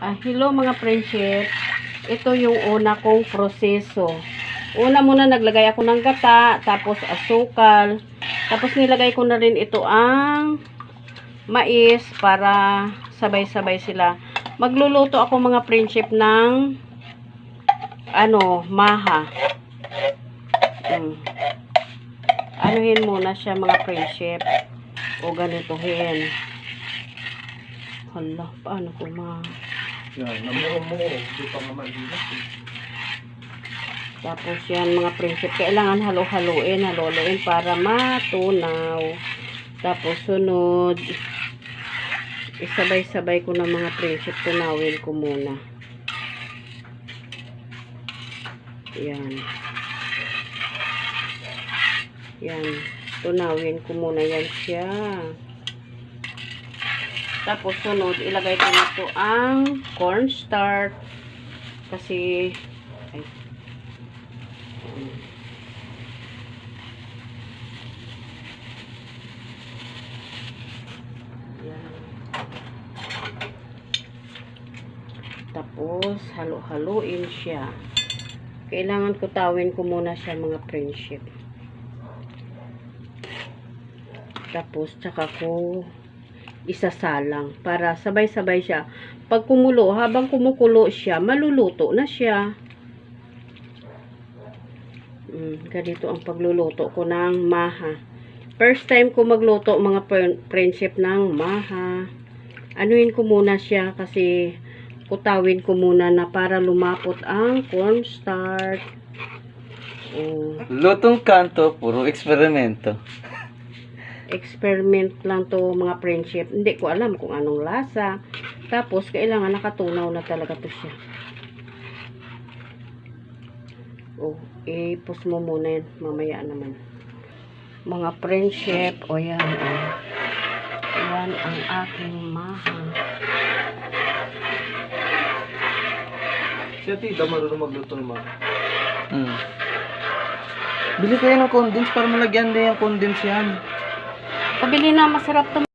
Ah, hello mga friendship. Ito yung una kong proseso. Una muna naglagay ako ng gata, tapos asukal. Tapos nilagay ko na rin ito ang mais para sabay-sabay sila. Magluluto ako mga friendship ng ano, maha. Mm. Anuhin muna siya mga friendship. O ganituhin. Hala, paano ko ma... Yan, namuo-muo. Hindi pa nga eh. Tapos yan mga prinsip, kailangan halo-haloin, halo-haloin para matunaw. Tapos sunod, isabay-sabay ko ng mga prinsip, tunawin ko muna. Yan. Yan. Tunawin ko muna yan siya. Tapos sunod, ilagay ko na to ang cornstarch. Kasi, ay. Tapos, halo-haloin siya. Kailangan kutawin ko muna siya mga friendship. Tapos, tsaka ko isasalang para sabay-sabay siya. Pag kumulo, habang kumukulo siya, maluluto na siya. Mm, ganito ang pagluluto ko ng maha. First time ko magluto mga fri- friendship ng maha. Anuin ko muna siya kasi kutawin ko muna na para lumapot ang cornstarch. Oh, Lutong kanto, puro eksperimento. Experiment lang to mga friendship. Hindi ko alam kung anong lasa. Tapos, kailangan nakatunaw na talaga to siya. Oh, ipos mo muna yan. Mamaya naman. Mga friendship, o yan, o. Yan ang aking maha. Si Tita marunong magluto ng mga. Hmm. Bili kayo ng condense para malagyan din yung condense yan. Pabili na, masarap to